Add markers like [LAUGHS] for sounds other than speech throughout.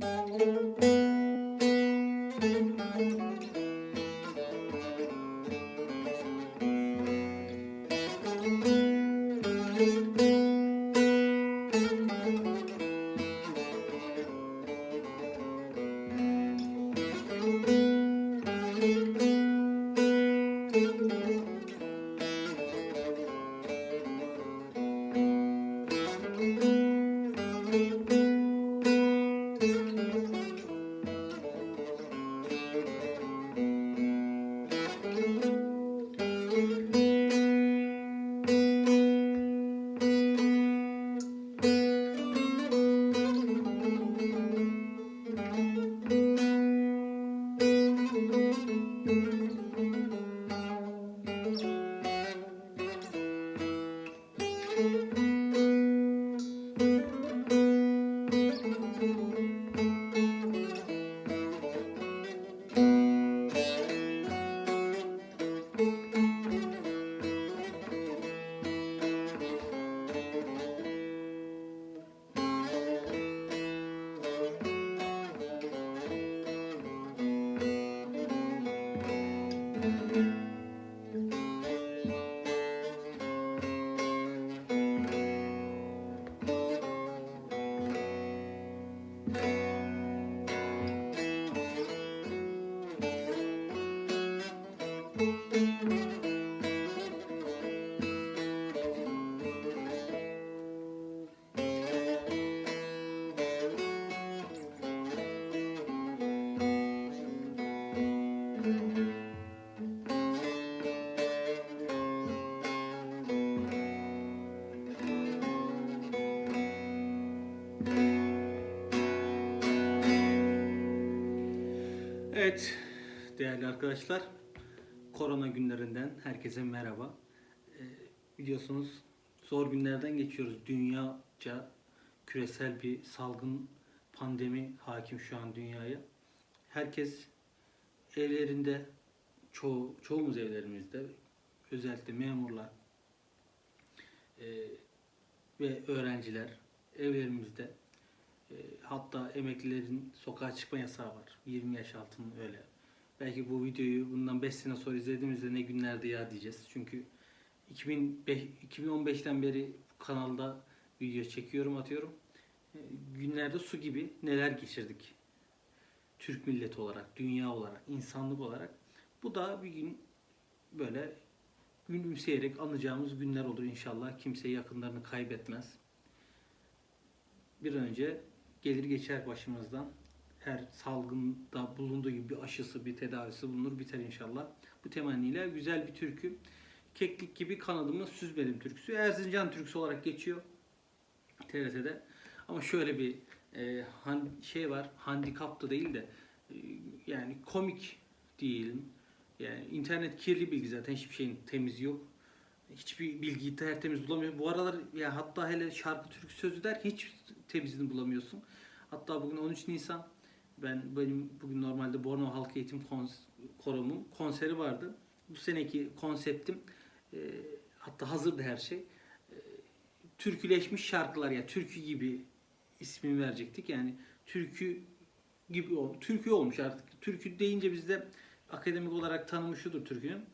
Müzik Evet değerli arkadaşlar korona günlerinden herkese merhaba. Ee, biliyorsunuz zor günlerden geçiyoruz. Dünyaca küresel bir salgın pandemi hakim şu an dünyaya. Herkes evlerinde çoğu, çoğumuz evlerimizde özellikle memurlar e, ve öğrenciler evlerimizde hatta emeklilerin sokağa çıkma yasağı var. 20 yaş altının öyle. Belki bu videoyu bundan 5 sene sonra izlediğimizde ne günlerde ya diyeceğiz. Çünkü 2005, 2015'ten beri kanalda video çekiyorum atıyorum. E, günlerde su gibi neler geçirdik. Türk milleti olarak, dünya olarak, insanlık olarak. Bu da bir gün böyle gülümseyerek anacağımız günler olur inşallah. Kimse yakınlarını kaybetmez. Bir önce gelir geçer başımızdan. Her salgında bulunduğu gibi bir aşısı, bir tedavisi bulunur, biter inşallah. Bu temenniyle güzel bir türkü. Keklik gibi kanadımı süzmedim türküsü. Erzincan türküsü olarak geçiyor TRT'de. Ama şöyle bir e, han- şey var, handikap da değil de e, yani komik diyelim. Yani internet kirli bilgi zaten hiçbir şeyin temiz yok. Hiçbir bilgiyi tertemiz bulamıyor. Bu aralar ya hatta hele şarkı türkü sözü derken hiç temizini bulamıyorsun. Hatta bugün 13 Nisan ben benim bugün normalde Bornova Halk Eğitim Kons- Koromu'nun konseri vardı. Bu seneki konseptim e, hatta hazırdı her şey. E, türküleşmiş şarkılar ya türkü gibi ismini verecektik. Yani türkü gibi türkü olmuş artık. Türkü deyince bizde akademik olarak tanımı şudur türkünün.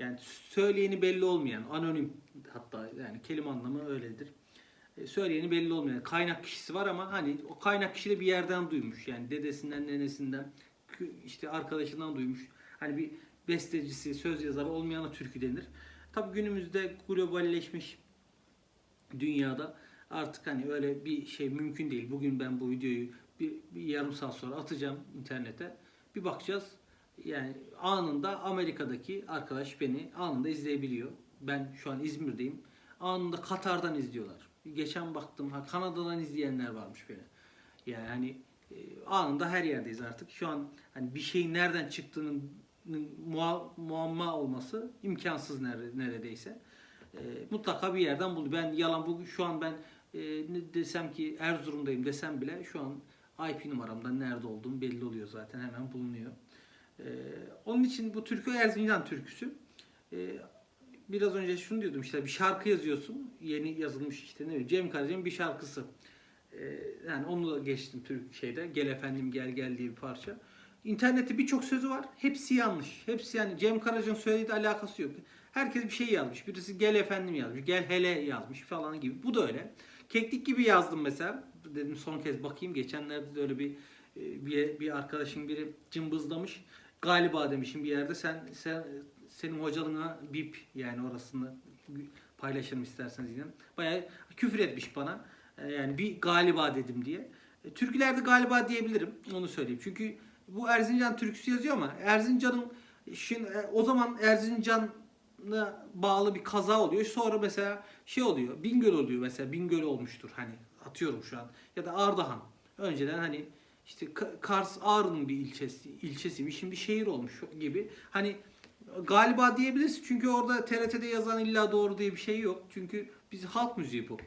Yani söyleyeni belli olmayan, anonim hatta yani kelime anlamı öyledir. E, söyleyeni belli olmayan kaynak kişisi var ama hani o kaynak kişi de bir yerden duymuş. Yani dedesinden, nenesinden, işte arkadaşından duymuş. Hani bir bestecisi, söz yazarı olmayana türkü denir. Tabii günümüzde globalleşmiş dünyada artık hani öyle bir şey mümkün değil. Bugün ben bu videoyu bir, bir yarım saat sonra atacağım internete. Bir bakacağız. Yani anında Amerika'daki arkadaş beni anında izleyebiliyor. Ben şu an İzmir'deyim. Anında Katar'dan izliyorlar. Geçen baktım ha Kanada'dan izleyenler varmış beni. Yani hani e, anında her yerdeyiz artık. Şu an hani bir şeyin nereden çıktığının mua- muamma olması imkansız nere- neredeyse. E, mutlaka bir yerden buldu. Ben yalan bu şu an ben e, ne desem ki Erzurum'dayım desem bile şu an IP numaramdan nerede olduğum belli oluyor zaten hemen bulunuyor. E, onun için bu türkü Erzincan türküsü. E, biraz önce şunu diyordum işte bir şarkı yazıyorsun. Yeni yazılmış işte ne bileyim Cem Karaca'nın bir şarkısı. E, Yani onu da geçtim Türk şeyde. Gel efendim gel gel diye bir parça. İnternette birçok sözü var. Hepsi yanlış. Hepsi yani Cem Karaca'nın söylediği alakası yok. Herkes bir şey yazmış. Birisi gel efendim yazmış. Gel hele yazmış falan gibi. Bu da öyle. Keklik gibi yazdım mesela. Dedim son kez bakayım. Geçenlerde de öyle bir e, bir, bir arkadaşım biri cımbızlamış. Galiba demişim bir yerde sen sen senin hocalığına bip yani orasını paylaşırım isterseniz yine. Bayağı küfür etmiş bana. E, Yani bir galiba dedim diye. E, Türkülerde galiba diyebilirim. Onu söyleyeyim. Çünkü bu Erzincan türküsü yazıyor ama Erzincan'ın şimdi e, o zaman Erzincan'a bağlı bir kaza oluyor. Sonra mesela şey oluyor. Bingöl oluyor mesela. Bingöl olmuştur hani atıyorum şu an. Ya da Ardahan. Önceden hani işte Ka- Kars Ağrı'nın bir ilçesi ilçesiymiş. Şimdi şehir olmuş gibi. Hani galiba diyebiliriz çünkü orada TRT'de yazan illa doğru diye bir şey yok. Çünkü biz halk müziği bu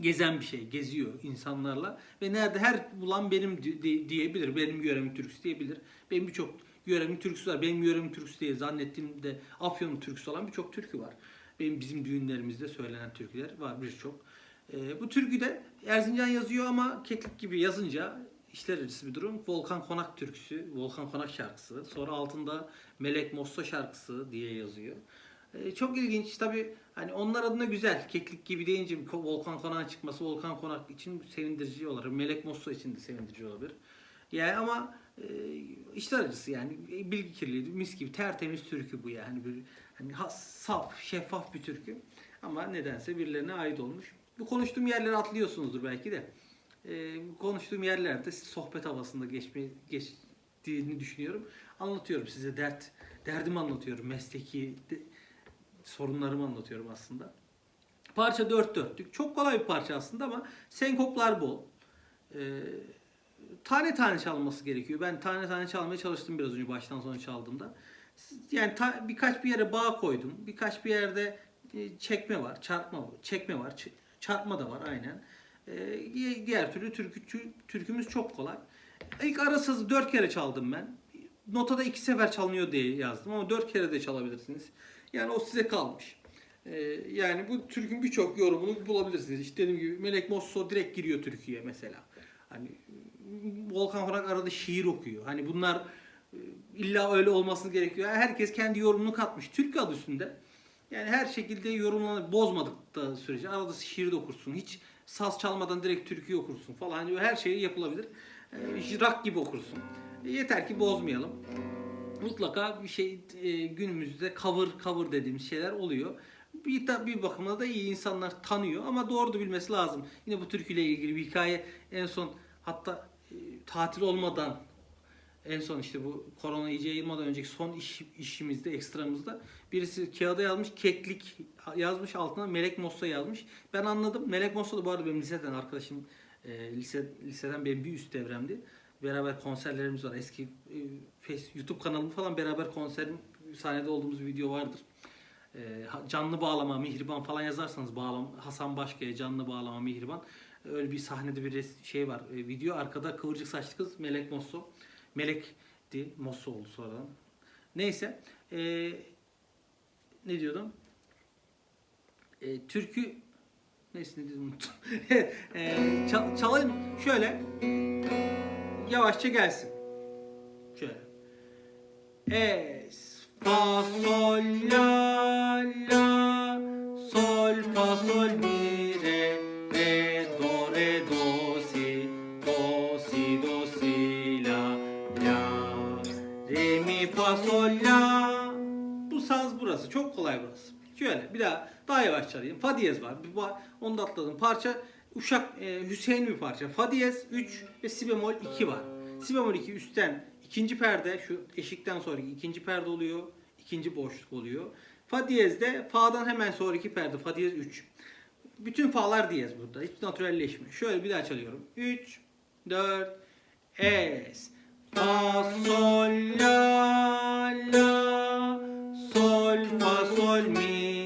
gezen bir şey, geziyor insanlarla ve nerede her bulan benim di- di- diyebilir, benim yöremin türküsü diyebilir. Benim birçok yöremin türküsü var. Benim yöremin türküsü diye zannettiğimde Afyon'un türküsü olan birçok türkü var. Benim bizim düğünlerimizde söylenen türküler var birçok. Ee, bu türkü de Erzincan yazıyor ama keklik gibi yazınca işler acısı bir durum. Volkan Konak türküsü, Volkan Konak şarkısı. Sonra altında Melek Mosso şarkısı diye yazıyor. Ee, çok ilginç tabi hani onlar adına güzel. Keklik gibi deyince Volkan Konak'ın çıkması Volkan Konak için sevindirici olabilir. Melek Mosso için de sevindirici olabilir. Yani ama e, işler acısı yani bilgi kirliliği mis gibi tertemiz türkü bu yani bir hani has, saf şeffaf bir türkü ama nedense birilerine ait olmuş. Bu konuştuğum yerleri atlıyorsunuzdur belki de. Konuştuğum yerlerde sohbet havasında geçme, geçtiğini düşünüyorum. Anlatıyorum size dert, derdimi anlatıyorum. Mesleki de- sorunlarımı anlatıyorum aslında. Parça dört dörtlük. Çok kolay bir parça aslında ama senkoplar bol. Ee, tane tane çalması gerekiyor. Ben tane tane çalmaya çalıştım biraz önce baştan sona çaldığımda. Yani ta- birkaç bir yere bağ koydum. Birkaç bir yerde çekme var, çarpma çekme var, çarpma da var aynen. Di- diğer türlü türkü, tü- türkümüz çok kolay. İlk arasız dört kere çaldım ben. Notada iki sefer çalınıyor diye yazdım ama dört kere de çalabilirsiniz. Yani o size kalmış. Ee, yani bu türkün birçok yorumunu bulabilirsiniz. İşte dediğim gibi Melek Mosso direkt giriyor türküye mesela. Hani Volkan Konak arada şiir okuyor. Hani bunlar e, illa öyle olması gerekiyor. Yani herkes kendi yorumunu katmış. Türkü adı üstünde. Yani her şekilde yorumlanır. Bozmadık da sürece. Arada şiir de okursun. Hiç saz çalmadan direkt türkü okursun falan. Hani her şey yapılabilir. Ee, rock gibi okursun. E, yeter ki bozmayalım mutlaka bir şey e, günümüzde cover cover dediğimiz şeyler oluyor. Bir, bir bakıma da iyi insanlar tanıyor ama doğru da bilmesi lazım. Yine bu türküyle ilgili bir hikaye en son hatta e, tatil olmadan en son işte bu korona iyice yayılmadan önceki son iş, işimizde ekstramızda birisi kağıda yazmış keklik yazmış altına Melek Mossa yazmış. Ben anladım. Melek Mossa da bu arada benim liseden arkadaşım e, lise, liseden benim bir üst devremdi. Beraber konserlerimiz var. Eski e, YouTube kanalım falan beraber konser sahnede olduğumuz bir video vardır. E, canlı bağlama, mihriban falan yazarsanız bağlam Hasan Başkaya canlı bağlama, mihriban öyle bir sahnede bir res- şey var. e, video arkada kıvırcık saçlı kız Melek Mosso. Melek'ti. Mosso oldu sonradan. Neyse. e, ne diyordum? E, türkü neyse ne dedim unuttum. [LAUGHS] e, çal- çalayım. Şöyle yavaşça gelsin. Şöyle. Es, fa, sol, la, la, sol, fa, sol, mi, la. Bu saz burası. Çok kolay burası. Şöyle bir daha daha yavaş çalayım. Fa diyez var. Bir Onu da atladım. Parça Uşak e, Hüseyin bir parça. Fa diyez 3 ve si bemol 2 var. Si bemol 2 üstten ikinci perde şu eşikten sonraki ikinci perde oluyor. ikinci boşluk oluyor. Fa diyezde fa'dan hemen sonraki perde fa diyez 3. Bütün fa'lar diyez burada. Hiç natürelleşmiyor. Şöyle bir daha çalıyorum. 3 4 es fa sol la la sol fa sol mi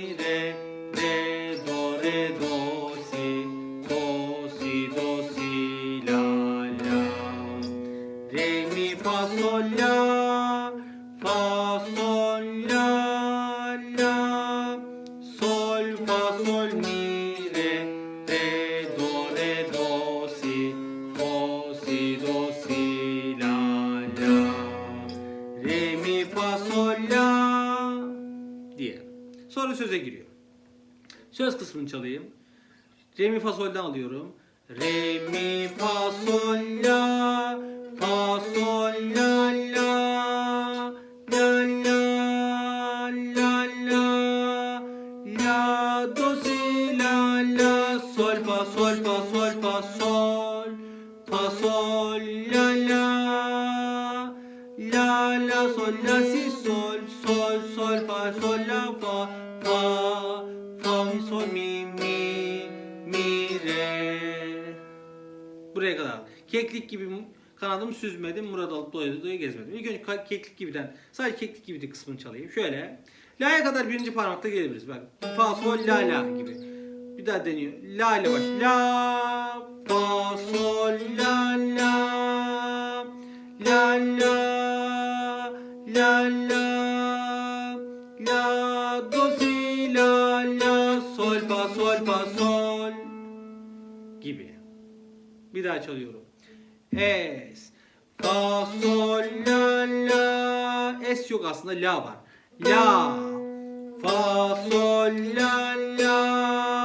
Kısmını çalayım. Re mi fa sol'dan alıyorum. Re mi fa sol la fa sol la kanadım süzmedim Murat alıp doya doya gezmedim. İlk önce keklik gibiden sadece keklik gibi de kısmını çalayım. Şöyle la'ya kadar birinci parmakta gelebiliriz. Bak fa sol la la gibi. Bir daha deniyor. La ile baş la fa sol la la la la la la la do si la la sol fa sol fa sol gibi. Bir daha çalıyorum. Es fa sol la la es yok aslında la var. La fa sol la la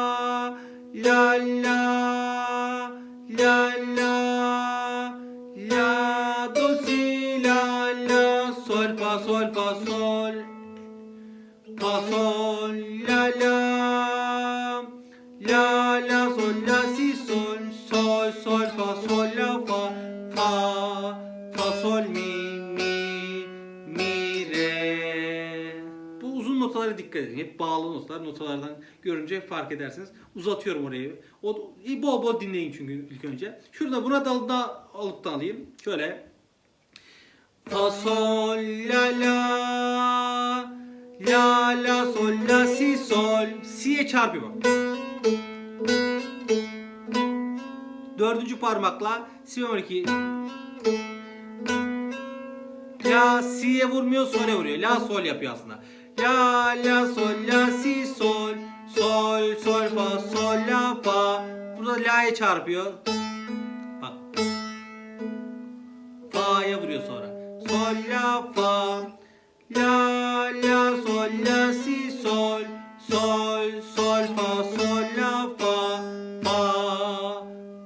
dikkat edin. Hep bağlı notalar. Notalardan görünce fark edersiniz. Uzatıyorum orayı. O bol bol dinleyin çünkü ilk önce. Şurada buna da, da alıp da alayım. Şöyle Fa sol la la La la sol la si sol Si'ye çarpıyor. Dördüncü parmakla si bemol 2 La si'ye vurmuyor sol'e vuruyor. La sol yapıyor aslında. La la sol la si sol sol sol fa sol la fa. Burada la'ya çarpıyor. Bak. Fa'ya vuruyor sonra. Sol la fa. La la sol la si sol sol sol fa sol la fa fa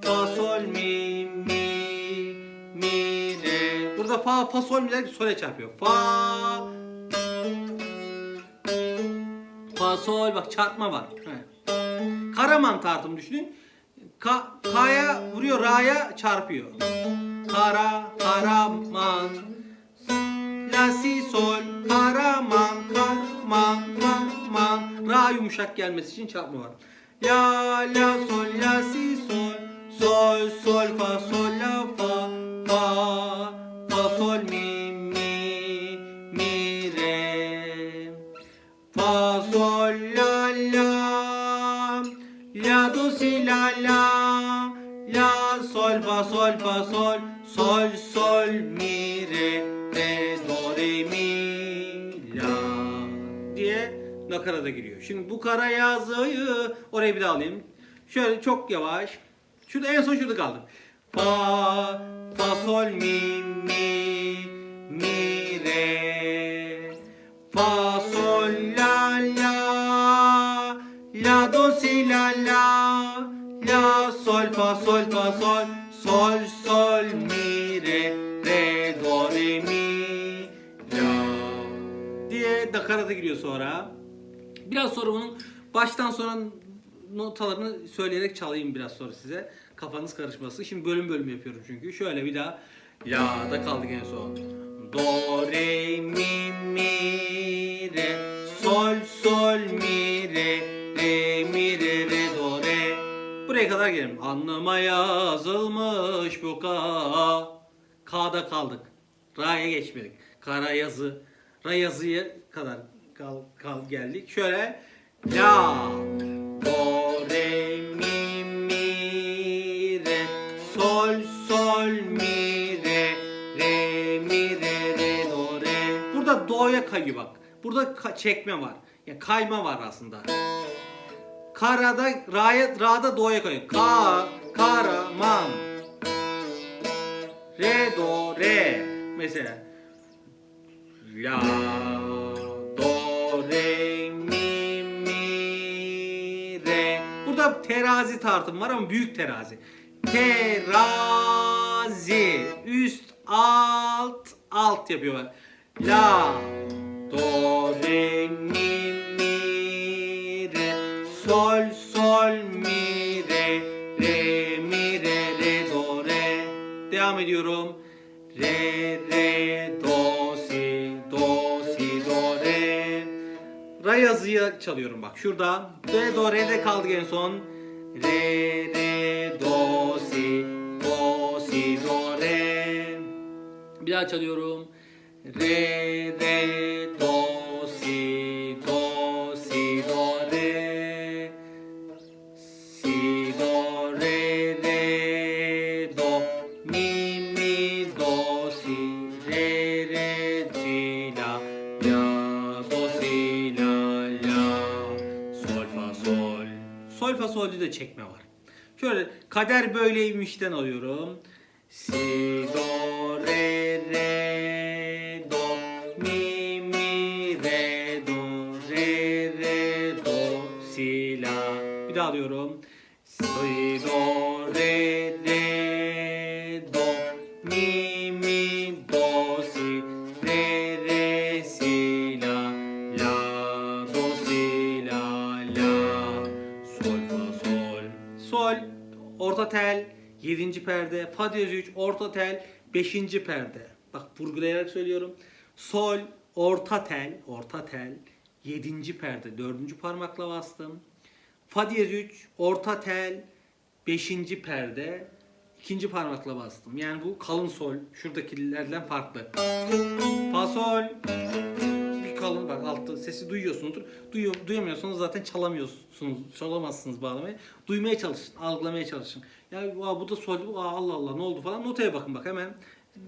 fa sol mi mi mi re. Burada fa fa sol mi der sole çarpıyor. Fa fa sol bak çarpma var. He. Karaman tartım düşünün. Ka, ka'ya vuruyor, ra'ya çarpıyor. Kara, karaman. La si sol, karaman, karaman, karaman. Ra yumuşak gelmesi için çarpma var. La, la, sol, la, si, sol. Sol, sol, fa, sol, la, fa. Fa, fa, sol, mi, Sol la la La do si la la La sol fa sol fa sol Sol sol mi re Re do re mi la diye nakarata giriyor. Şimdi bu kara yazıyı oraya bir daha alayım. Şöyle çok yavaş. Şurada en son şurada kaldım. Fa fa sol mi mi la la La sol fa sol fa sol Sol sol mi re Re do re mi La diye nakarata giriyor sonra. Biraz sonra bunun baştan sonra notalarını söyleyerek çalayım biraz sonra size. Kafanız karışması. Şimdi bölüm bölüm yapıyorum çünkü. Şöyle bir daha. La'da kaldık en son. Do, re, mi, mi, re. Sol, sol, mi, Buraya kadar gelelim. Anlama yazılmış bu ka. K'da kaldık. Ra'ya geçmedik. Kara yazı. Ra yazıya kadar kal, kal geldik. Şöyle. La. Do, re, mi, mi, re. Sol, sol, mi, re. Re, mi, re, re, do, re. Burada do'ya kayıyor bak. Burada ka- çekme var. Yani kayma var aslında. Karada, ra'ya, ra'da do'ya kayıyor. Ka, karaman. Re, do, re. Mesela. La, do, re, mi, mi, terazi tartım var ama büyük terazi. Terazi. Üst, alt, alt yapıyor. La, do, re, mi, sol, mi, re, re, mi, re, re, do, re. Devam ediyorum. Re, re, do, si, do, si, do, re. Re yazıyı çalıyorum bak şurada. Re, do, re de kaldık en son. Re, re, do, si, do, si, do, re. Bir daha çalıyorum. Re, re, do, si, de çekme var. Şöyle kader böyleymişten alıyorum. Si, do, re, re, do, mi, mi, re, do, re, re, do, si, la. Bir daha alıyorum. Si, do, re, re, 7. perde, fa diyez 3, orta tel, 5. perde. Bak vurgulayarak söylüyorum. Sol, orta tel, orta tel, 7. perde, 4. parmakla bastım. Fa diyez 3, orta tel, 5. perde, ikinci parmakla bastım. Yani bu kalın sol, şuradakilerden farklı. Fa sol, kalın bak altta sesi duyuyorsunuzdur. Duyuyor, duyamıyorsanız zaten çalamıyorsunuz. Çalamazsınız bağlamayı. Duymaya çalışın, algılamaya çalışın. Ya aa, bu da sol, aa, Allah Allah ne oldu falan. Notaya bakın bak hemen.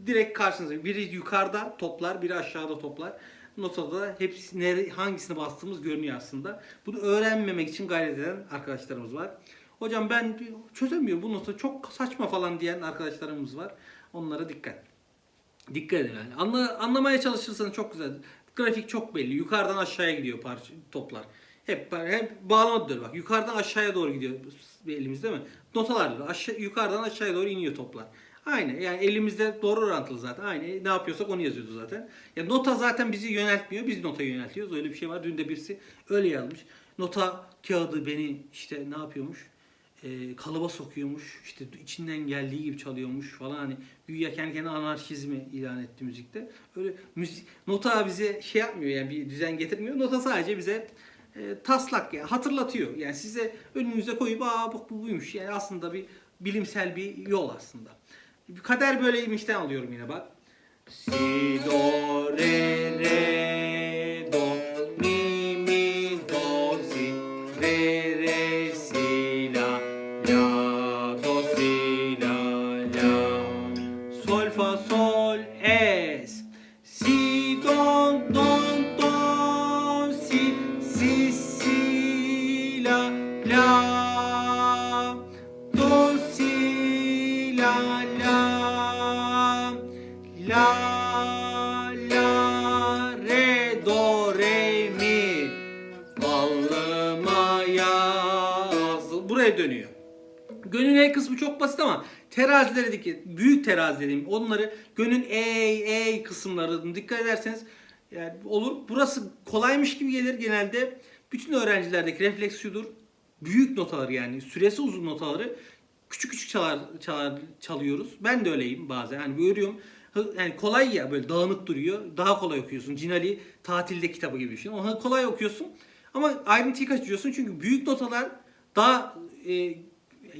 Direkt karşınıza. Biri yukarıda toplar, biri aşağıda toplar. Notada da hepsi nere, hangisini bastığımız görünüyor aslında. Bunu öğrenmemek için gayret eden arkadaşlarımız var. Hocam ben çözemiyorum bu nota çok saçma falan diyen arkadaşlarımız var. Onlara dikkat. Dikkat edin yani. Anla, anlamaya çalışırsanız çok güzel. Grafik çok belli. Yukarıdan aşağıya gidiyor parça toplar. Hep hep bağlama da bak. Yukarıdan aşağıya doğru gidiyor elimiz değil mi? Notalar da aşağı yukarıdan aşağıya doğru iniyor toplar. Aynı. Yani elimizde doğru orantılı zaten. Aynı. Ne yapıyorsak onu yazıyordu zaten. Ya nota zaten bizi yöneltmiyor. Biz notayı yöneltiyoruz. Öyle bir şey var. Dün de birisi öyle yazmış. Nota kağıdı beni işte ne yapıyormuş? E, kalıba sokuyormuş. işte içinden geldiği gibi çalıyormuş falan hani güya kendi kendine anarşizmi ilan etti müzikte. Öyle müzik nota bize şey yapmıyor yani bir düzen getirmiyor. Nota sadece bize e, taslak yani hatırlatıyor. Yani size önünüze koyup aa bak bu buymuş. Yani aslında bir bilimsel bir yol aslında. Kader böyleymişten alıyorum yine bak. Si do re re basit ama terazilerdeki büyük terazi dediğim onları gönül E, E kısımlarını dikkat ederseniz yani olur. Burası kolaymış gibi gelir genelde. Bütün öğrencilerdeki refleks. Büyük notaları yani süresi uzun notaları küçük küçük çalar, çalar çalıyoruz. Ben de öyleyim bazen. Hani görüyorum. Yani kolay ya böyle dağınık duruyor. Daha kolay okuyorsun. Cinali tatilde kitabı gibi düşün. Onu kolay okuyorsun. Ama ayrıntıyı kaçırıyorsun çünkü büyük notalar daha e,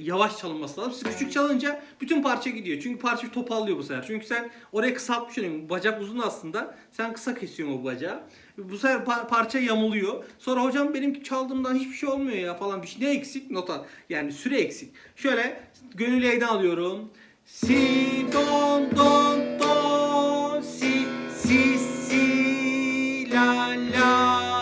yavaş çalınması lazım. Siz küçük çalınca bütün parça gidiyor. Çünkü parça topallıyor bu sefer. Çünkü sen oraya kısaltmış oluyorsun. Bacak uzun aslında. Sen kısa kesiyorsun o bacağı. Bu sefer pa- parça yamuluyor. Sonra hocam benim çaldığımdan hiçbir şey olmuyor ya falan bir şey. Ne eksik? Nota. Yani süre eksik. Şöyle gönül E'den alıyorum. Si don don don si si si la la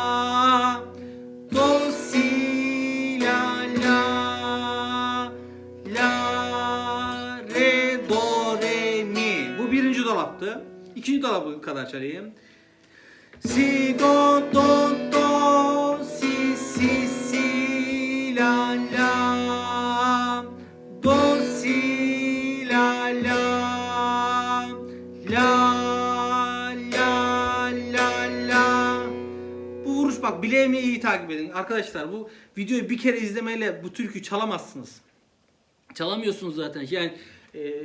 mi dolabı kadar çalayım. Si do do do si si si la la. Do si la la. La la la la. Bu vuruş bak bileğimi iyi takip edin. Arkadaşlar bu videoyu bir kere izlemeyle bu türkü çalamazsınız. Çalamıyorsunuz zaten. Yani e,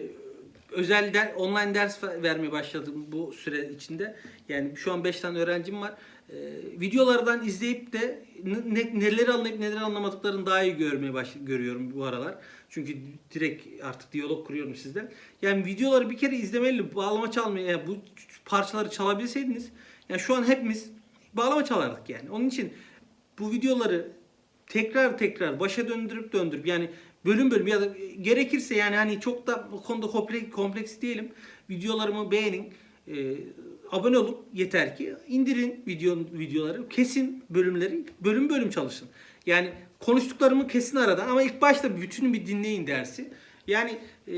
özel der, online ders ver- vermeye başladım bu süre içinde. Yani şu an 5 tane öğrencim var. E, videolardan izleyip de ne- neleri anlayıp neleri anlamadıklarını daha iyi görmeye baş, görüyorum bu aralar. Çünkü direkt artık diyalog kuruyorum sizden. Yani videoları bir kere izlemeli, bağlama çalmaya, yani bu parçaları çalabilseydiniz, yani şu an hepimiz bağlama çalardık yani. Onun için bu videoları tekrar tekrar başa döndürüp döndürüp yani bölüm bölüm ya da gerekirse yani hani çok da bu konuda kompleks, kompleks değilim. Videolarımı beğenin. e, abone olun yeter ki indirin video videoları kesin bölümleri bölüm bölüm çalışın. Yani konuştuklarımı kesin aradan ama ilk başta bütünü bir dinleyin dersi. Yani e,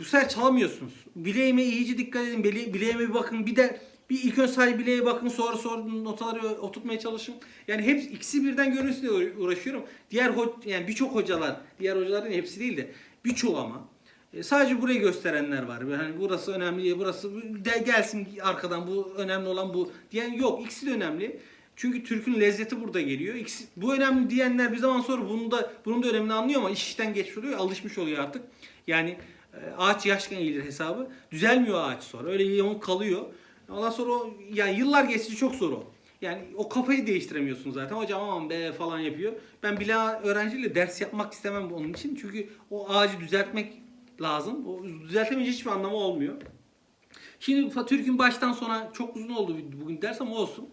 bu sefer çalamıyorsunuz. Bileğime iyice dikkat edin. Bile, bileğime bir bakın. Bir de bir ilk önce sadece bileğe bakın sonra sonra notaları oturtmaya çalışın. Yani hep ikisi birden görünsün diye uğra- uğraşıyorum. Diğer yani birçok hocalar, diğer hocaların hepsi değil de birçoğu ama e, sadece burayı gösterenler var. Yani burası önemli, burası de gelsin arkadan bu önemli olan bu diyen yok. İkisi de önemli. Çünkü Türk'ün lezzeti burada geliyor. İkisi, bu önemli diyenler bir zaman sonra bunu da bunun da önemini anlıyor ama iş işten geçmiş oluyor, alışmış oluyor artık. Yani e, ağaç yaşken eğilir hesabı. Düzelmiyor ağaç sonra. Öyle yamuk kalıyor. Ondan sonra o, yani yıllar geçti çok zor o. Yani o kafayı değiştiremiyorsun zaten. Hocam aman be falan yapıyor. Ben bile öğrenciyle ders yapmak istemem onun için. Çünkü o ağacı düzeltmek lazım. O düzeltemeyince hiçbir anlamı olmuyor. Şimdi Türk'ün baştan sona çok uzun oldu bugün ders ama olsun.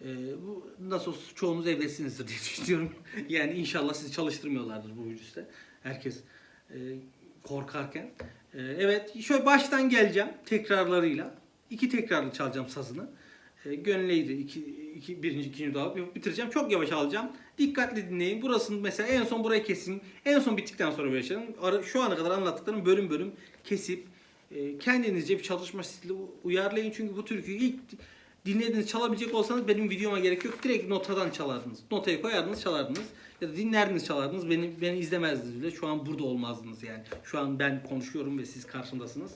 Ee, bu nasıl olsa çoğunuz evdesinizdir diye [LAUGHS] düşünüyorum. yani inşallah sizi çalıştırmıyorlardır bu virüste. Herkes e, korkarken. Ee, evet şöyle baştan geleceğim tekrarlarıyla. İki tekrarlı çalacağım sazını. E, gönleydi. İki, iki, birinci, ikinci daha bitireceğim. Çok yavaş alacağım. Dikkatli dinleyin. Burasını mesela en son burayı kesin. En son bittikten sonra. Ara- Şu ana kadar anlattıklarım bölüm bölüm kesip e, kendinizce bir çalışma stili uyarlayın. Çünkü bu türküyü ilk dinlediğiniz çalabilecek olsanız benim videoma gerek yok. Direkt notadan çalardınız. Notayı koyardınız çalardınız. Ya da dinlerdiniz çalardınız. Beni, beni izlemezdiniz bile. Şu an burada olmazdınız yani. Şu an ben konuşuyorum ve siz karşımdasınız.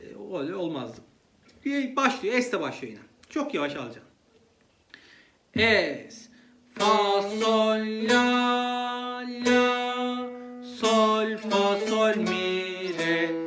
E, öyle olmazdı. Bir başlıyor. Es de başlıyor yine. Çok yavaş alacağım. Es. Fa sol la la sol fa sol mi re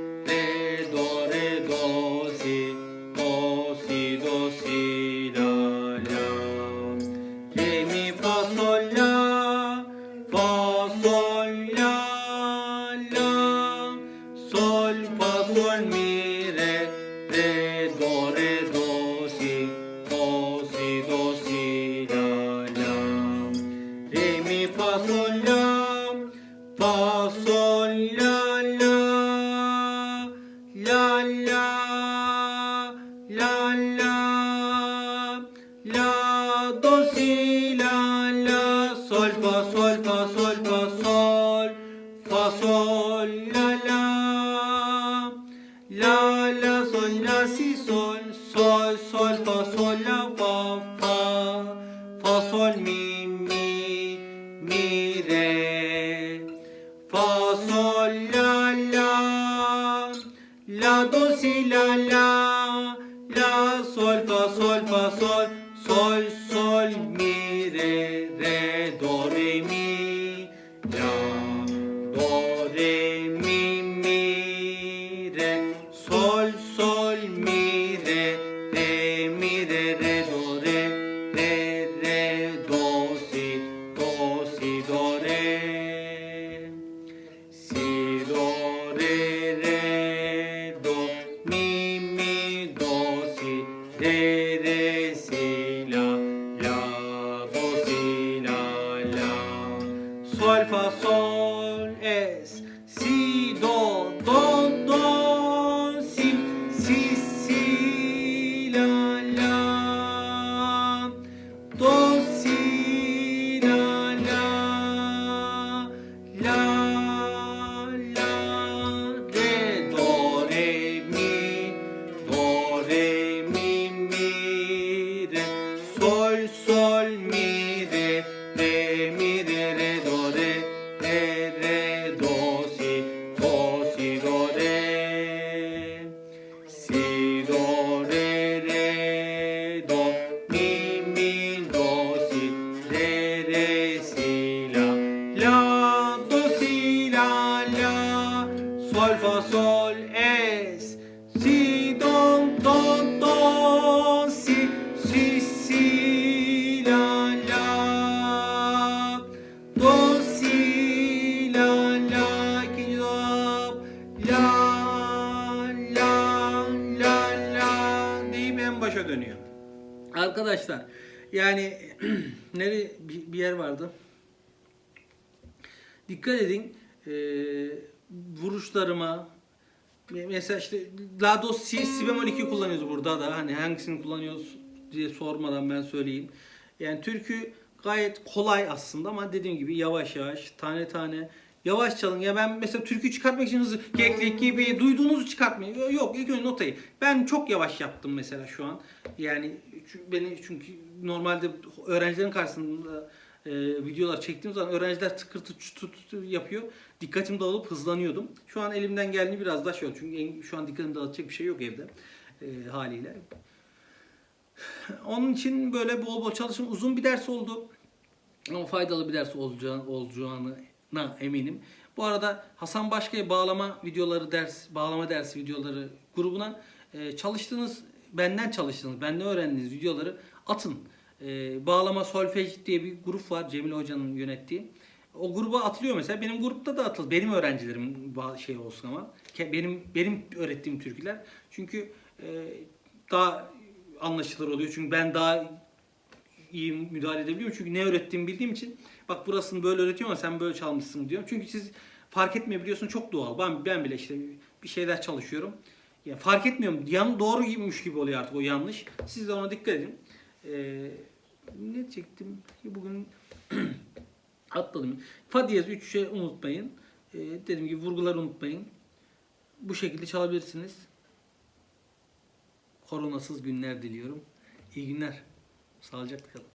vardı. Dikkat edin e, vuruşlarıma me- mesela işte la do si si bemol 2 kullanıyoruz burada da hani hangisini kullanıyoruz diye sormadan ben söyleyeyim. Yani türkü gayet kolay aslında ama dediğim gibi yavaş yavaş tane tane yavaş çalın. Ya ben mesela türkü çıkartmak için hızlı keklik gibi duyduğunuzu çıkartmayın. Yok ilk önce notayı. Ben çok yavaş yaptım mesela şu an. Yani beni çünkü normalde öğrencilerin karşısında e, videolar çektiğim zaman öğrenciler tıkırtı tut yapıyor. Dikkatim dağılıp hızlanıyordum. Şu an elimden geldiği biraz daha oldu. Çünkü en- şu an dikkatimi dağıtacak bir şey yok evde e, haliyle. Onun için böyle bol bol çalışım uzun bir ders oldu. Ama faydalı bir ders olacağını, olacağına eminim. Bu arada Hasan Başkaya bağlama videoları ders, bağlama dersi videoları grubuna e, çalıştığınız, benden çalıştığınız, benden öğrendiğiniz videoları atın. E, bağlama solfej diye bir grup var Cemil Hoca'nın yönettiği. O gruba atılıyor mesela. Benim grupta da atıl. Benim öğrencilerimin ba- şey olsun ama. Benim benim öğrettiğim türküler. Çünkü e, daha anlaşılır oluyor. Çünkü ben daha iyi müdahale edebiliyorum. Çünkü ne öğrettiğimi bildiğim için bak burasını böyle öğretiyor ama sen böyle çalmışsın diyorum. Çünkü siz fark etmeyebiliyorsun çok doğal. Ben, ben bile işte bir şeyler çalışıyorum. Ya fark etmiyorum. Yan doğru gibiymiş gibi oluyor artık o yanlış. Siz de ona dikkat edin. Ee, ne çektim? Bugün [CLEARS THROAT] atladım. Fa diyez 3 şey unutmayın. Ee, dediğim gibi vurguları unutmayın. Bu şekilde çalabilirsiniz. Koronasız günler diliyorum. İyi günler. Sağlıcakla kalın.